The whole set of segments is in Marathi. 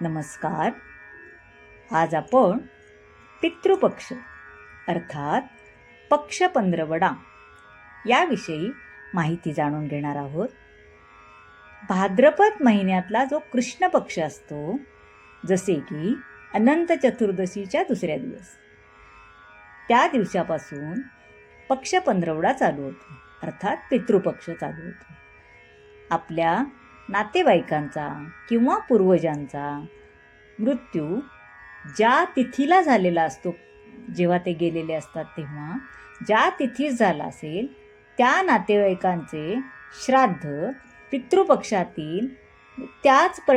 नमस्कार. आज आपण पितृपक्ष अर्थात पक्ष पंधरवडा याविषयी माहिती जाणून घेणार आहोत. भाद्रपद महिन्यातला जो कृष्ण पक्ष असतो जसे की अनंत चतुर्दशीच्या दुसऱ्या दिवस. त्या दिवसापासून पक्ष पंधरवडा चालू होतो अर्थात पितृपक्ष चालू होतो. आपल्या नातेवाईकांचा किंवा पूर्वजांचा मृत्यू ज्या तिथीला झालेला असतो जेव्हा ते गेलेले असतात तेव्हा ज्या तिथीस झाला असेल त्या नातेवाईकांचे श्राद्ध पितृपक्षातील त्याच प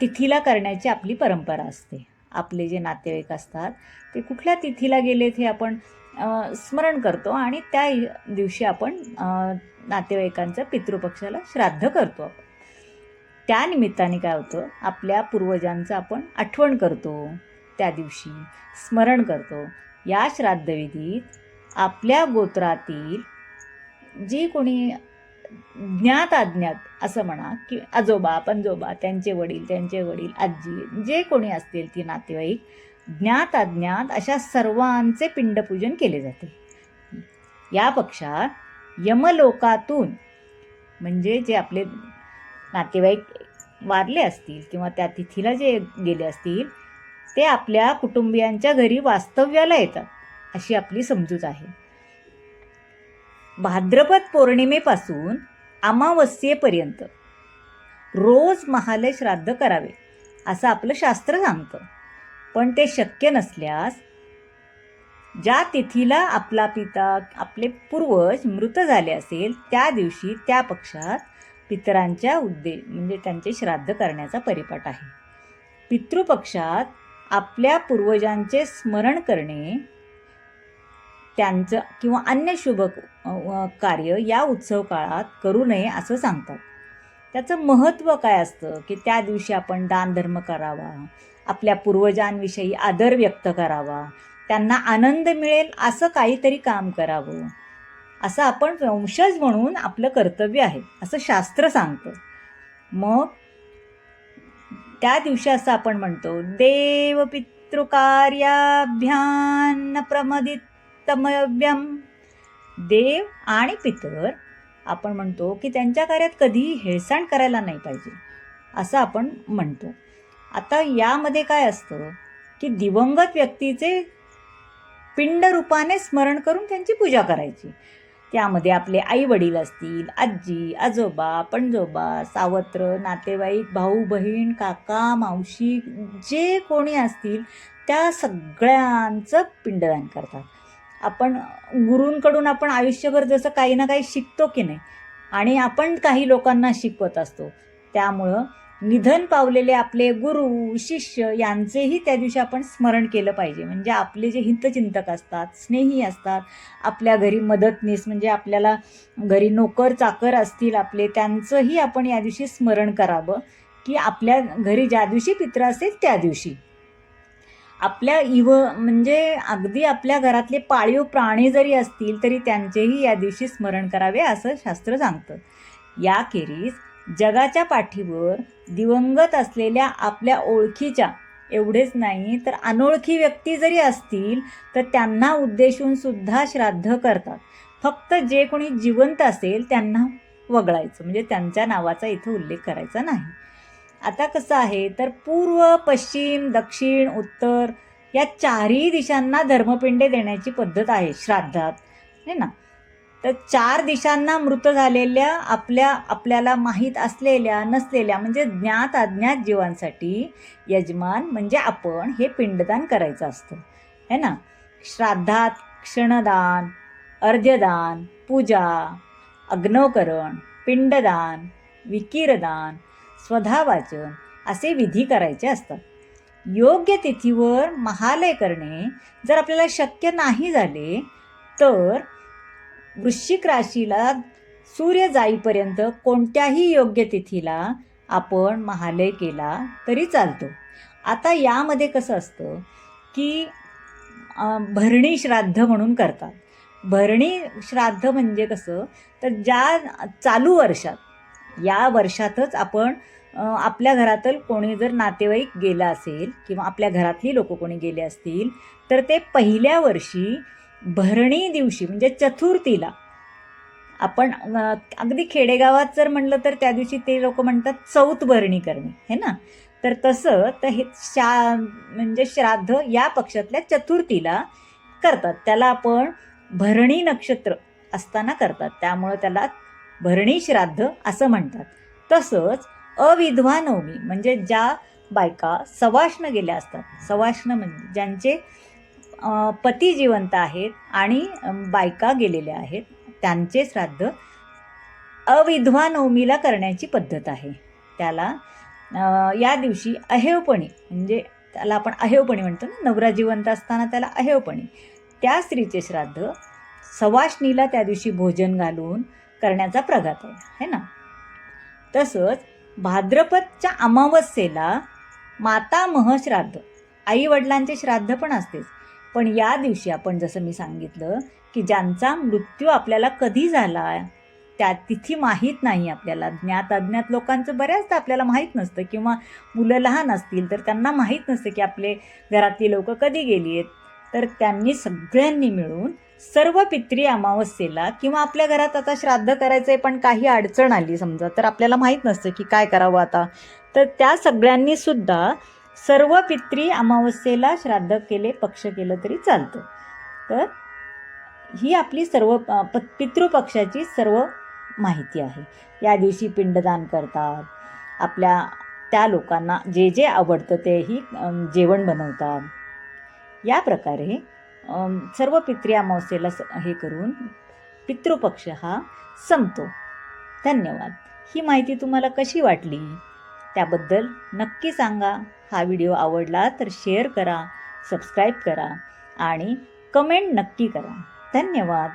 तिथीला करण्याची आपली परंपरा असते. आपले जे नातेवाईक असतात ते कुठल्या तिथीला गेलेत हे आपण स्मरण करतो आणि त्या दिवशी आपण नातेवाईकांचं पितृपक्षाला श्राद्ध करतो आपण. त्या निमित्ताने काय होतं? आपल्या पूर्वजांचं आपण आठवण करतो. त्या दिवशी स्मरण करतो. या श्राद्धविधीत आपल्या गोत्रातील जी कोणी ज्ञात अज्ञात असं म्हणा की आजोबा पंजोबा त्यांचे वडील त्यांचे वडील आजी जे कोणी असतील ती नातेवाईक ज्ञात अज्ञात अशा सर्वांचे पिंडपूजन केले जाते. या पक्षात यमलोकातून म्हणजे जे आपले नातेवाईक वारले असतील किंवा त्या तिथीला जे गेले असतील ते आपल्या कुटुंबियांच्या घरी वास्तव्याला येतात अशी आपली समजूत आहे. भाद्रपद पौर्णिमेपासून अमावस्येपर्यंत रोज महालय श्राद्ध करावे असं आपलं शास्त्र सांगतं. पण ते शक्य नसल्यास ज्या तिथीला आपला पिता आपले पूर्वज मृत झाले असेल त्या दिवशी त्या पक्षात पितरांच्या उद्दे म्हणजे त्यांचे श्राद्ध करण्याचा परिपाठ आहे. पितृपक्षात आपल्या पूर्वजांचे स्मरण करणे त्यांचं किंवा अन्य शुभ कार्य या उत्सव काळात करू नये असं सांगतात. त्याचं महत्त्व काय असतं? की त्या दिवशी आपण दानधर्म करावा आपल्या पूर्वजांविषयी आदर व्यक्त करावा त्यांना आनंद मिळेल असं काहीतरी काम करावं. असं आपण वंशज म्हणून आपलं कर्तव्य आहे. असं शास्त्र सांगतं. मग त्या दिवशी असं आपण म्हणतो देव पितृकार्याभ्यान प्रमदितमव्यम देव आणि पितर आपण म्हणतो की त्यांच्या कार्यात कधीही हेळसांड करायला नाही पाहिजे असं आपण म्हणतो. आता यामध्ये काय असतं की दिवंगत व्यक्तीचे पिंड रूपाने स्मरण करून त्यांची पूजा करायची. त्यामध्ये आपले आई वडील असतील आजी आजोबा पणजोबा सावत्र नातेवाईक भाऊ बहीण काका मावशी जे कोणी असतील त्या सगळ्यांचं पिंडदान करतात. आपण गुरूंकडून आपण आयुष्यभर जसं काही ना काही शिकतो की नाही आणि आपण काही लोकांना शिकवत असतो. त्यामुळं निधन पावलेले आपले गुरु शिष्य यांचेही त्या दिवशी आपण स्मरण केलं पाहिजे. म्हणजे आपले जे हितचिंतक असतात स्नेही असतात आपल्या घरी मदतनीस म्हणजे आपल्याला घरी नोकर चाकर असतील आपले त्यांचंही आपण या दिवशी स्मरण करावं की आपल्या घरी ज्या दिवशी पित्र असेल त्या दिवशी. आपल्या इव म्हणजे अगदी आपल्या घरातले पाळीव प्राणी जरी असतील तरी त्यांचेही या दिवशी स्मरण करावे असं शास्त्र सांगतं. याखेरीज जगाच्या पाठीवर दिवंगत असलेल्या आपल्या ओळखीच्या एवढेच नाही तर अनोळखी व्यक्ती जरी असतील तर त्यांना उद्देशून सुद्धा श्राद्ध करतात. फक्त जे कोणी जिवंत असेल त्यांना वगळायचं. म्हणजे त्यांच्या नावाचा इथे उल्लेख करायचा नाही. आता कसं आहे तर पूर्व पश्चिम दक्षिण उत्तर या चारही दिशांना धर्मपिंडे देण्याची पद्धत आहे श्राद्धात. है ना? तर चार दिशांना मृत झालेल्या आपल्या आपल्याला माहीत असलेल्या नसलेल्या म्हणजे ज्ञात अज्ञात जीवांसाठी यजमान म्हणजे आपण हे पिंडदान करायचं असतं. है ना? श्राद्धात क्षणदान अर्ध्यदान पूजा अग्नोकरण पिंडदान विकीरदान स्वधावाचन असे विधी करायचे असतात. योग्य तिथीवर महालय करणे जर आपल्याला शक्य नाही झाले तर वृश्चिक राशीला सूर्य जाईपर्यंत कोणत्याही योग्य तिथीला आपण महालय केला तरी चालतो. आता यामध्ये कसं असतं की भरणी श्राद्ध म्हणून करतात. भरणी श्राद्ध म्हणजे कसं? तर ज्या चालू वर्षात या वर्षातच आपण आपल्या घरातील कोणी जर नातेवाईक गेला असेल किंवा आपल्या घरातली लोक कोणी गेले असतील तर ते पहिल्या वर्षी भरणी दिवशी म्हणजे चतुर्थीला. आपण अगदी खेडेगावात जर म्हणलं तर त्या दिवशी ते लोक म्हणतात चौथ भरणी करणे हे ना? तर तसं तर हे शा म्हणजे श्राद्ध या पक्षातल्या चतुर्थीला करतात. त्याला आपण भरणी नक्षत्र असताना करतात. त्यामुळं त्याला भरणी श्राद्ध असं म्हणतात. तसंच अविधवा नवमी म्हणजे ज्या बायका सवाष्ण गेल्या असतात. सवाष्ण म्हणजे ज्यांचे पती जिवंत आहेत आणि बायका गेलेल्या आहेत. त्यांचे श्राद्ध अविधवा नवमीला करण्याची पद्धत आहे. त्याला या दिवशी अहेवपणी म्हणजे त्याला आपण अहेवपणी म्हणतो ना नवरा जिवंत असताना त्याला अहेवपणी त्या स्त्रीचे श्राद्ध सवाष्णीला त्या दिवशी भोजन घालून करण्याचा प्रघात आहे. है ना? तसंच भाद्रपदच्या अमावस्येला माता महश्राद्ध आई वडिलांचे श्राद्ध पण असतेच. पण या दिवशी आपण जसं मी सांगितलं की ज्यांचा मृत्यू आपल्याला कधी झाला त्या तिथी माहीत नाही आपल्याला. ज्ञात अज्ञात लोकांचं बऱ्याचदा आपल्याला माहीत नसतं किंवा मुलं लहान असतील तर त्यांना माहीत नसतं की आपले घरातली लोक कधी गेली आहेत तर त्यांनी सगळ्यांनी मिळून सर्व पित्री अमावस्येला किंवा आपल्या घरात आता श्राद्ध करायचं आहे पण काही अडचण आली समजा तर आपल्याला माहीत नसतं की काय करावं आता. तर त्या सगळ्यांनी सुद्धा सर्व पित्री अमावस्येला श्राद्ध केले पक्ष केलं तरी चालतं. तर ही आपली सर्व प पितृपक्षाची सर्व माहिती आहे. या दिवशी पिंडदान करतात. आपल्या त्या लोकांना जे जे आवडतं तेही जेवण बनवतात. या प्रकारे सर्व पित्री अमावस्येला स हे करून पितृपक्ष हा संपतो. धन्यवाद. ही माहिती तुम्हाला कशी वाटली? त्याबद्दल नक्की सांगा. हा व्हिडिओ आवडला तर शेअर करा सबस्क्राईब करा आणि कमेंट नक्की करा. धन्यवाद.